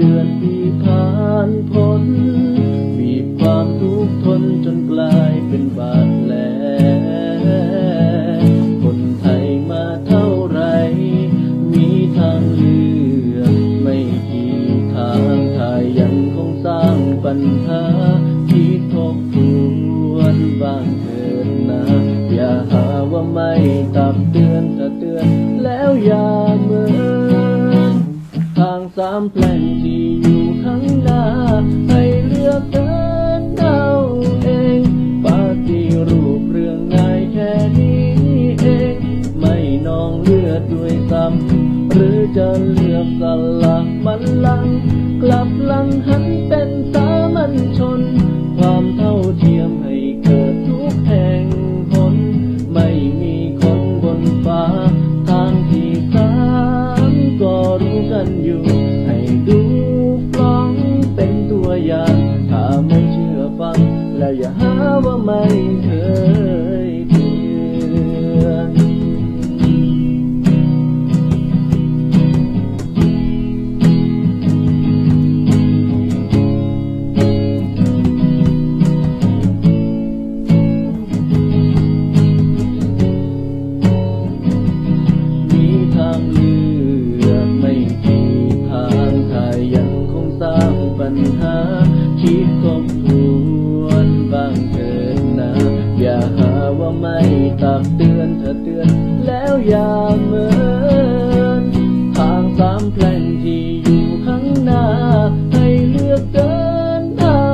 เดือนที่ผ่านพ้น มีความทุกข์ทนจนกลายเป็นบาดแผลคนไทยมาเท่าไร มีทางเลือกไม่กี่ทางทายยังคงสร้างปัญหาที่ทบทวนบ้างเถิดนะ อย่าหาว่าไม่ตับเตือนสะเตือนแล้วอย่าางสามแปลงที่อยู่ข้างหน้า ให้เลือกเดินเอาเองปฏิรูปเรื่องง่ายแค่นี้เอง ไม่นองเลือดด้วยซ้ำหรือจะเลือกสลักมันลัง กลับลังหันเป็นสามัญชน แล้วอย่าหาว่าไม่เคยเตือนมีทางเลือกไม่กี่ทางถ้ายังคงสร้างปัญหา ตักเตือนถ้าเตือน แล้วอย่าเมินทางสามแพล่งที่อยู่ข้างหน้า ให้เลือกเดินเอา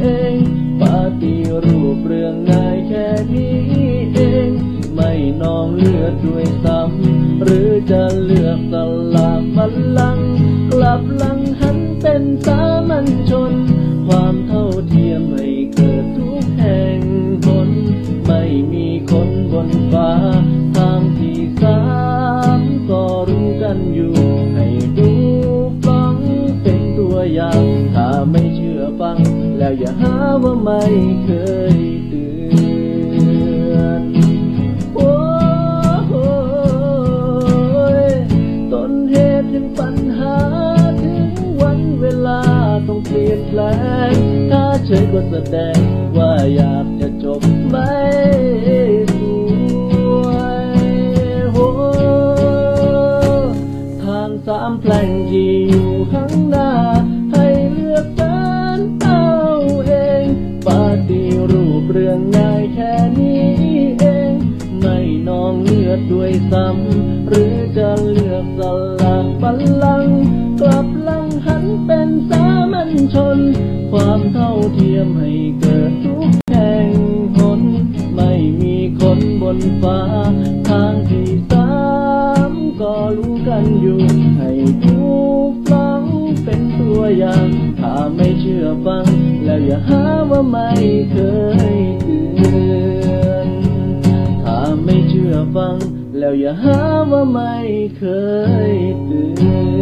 เองปฏิรูปเรื่องง่ายแค่นี้เอง ไม่นองเลือดด้วยซ้ำหรือจะเลือกสลากบัลลังก์กลับหลังหันเป็นสามัญชน อยู่ ให้ดูฟังเป็นตัวอย่าง ถ้าไม่เชื่อฟัง แล้วอย่าหาว่าไม่เคยเตือนโอ้โหต้นเหตุถึงปัญหา ถึงวันเวลาต้องเปลี่ยนแปลง ถ้าเฉยก็แสดงว่าอยา สามแพล่งที่อยู่ข้างหน้า ให้เลือกเดินเอาเองปฏิรูปเรื่องง่ายแค่นี้เอง ไม่นองเลือดด้วยซ้ำหรือจะเลือกสลักบัลลัง กลับลังหันเป็นสามัญชน ความเท่าเทียมให้เกิดทุกแห่งหนไม่มีคนบนฟ้า อย่าหาว่าไม่เคยเตือนถ้าไม่เชื่อฟัง แล้วอย่าหาว่าไม่เคยเตือน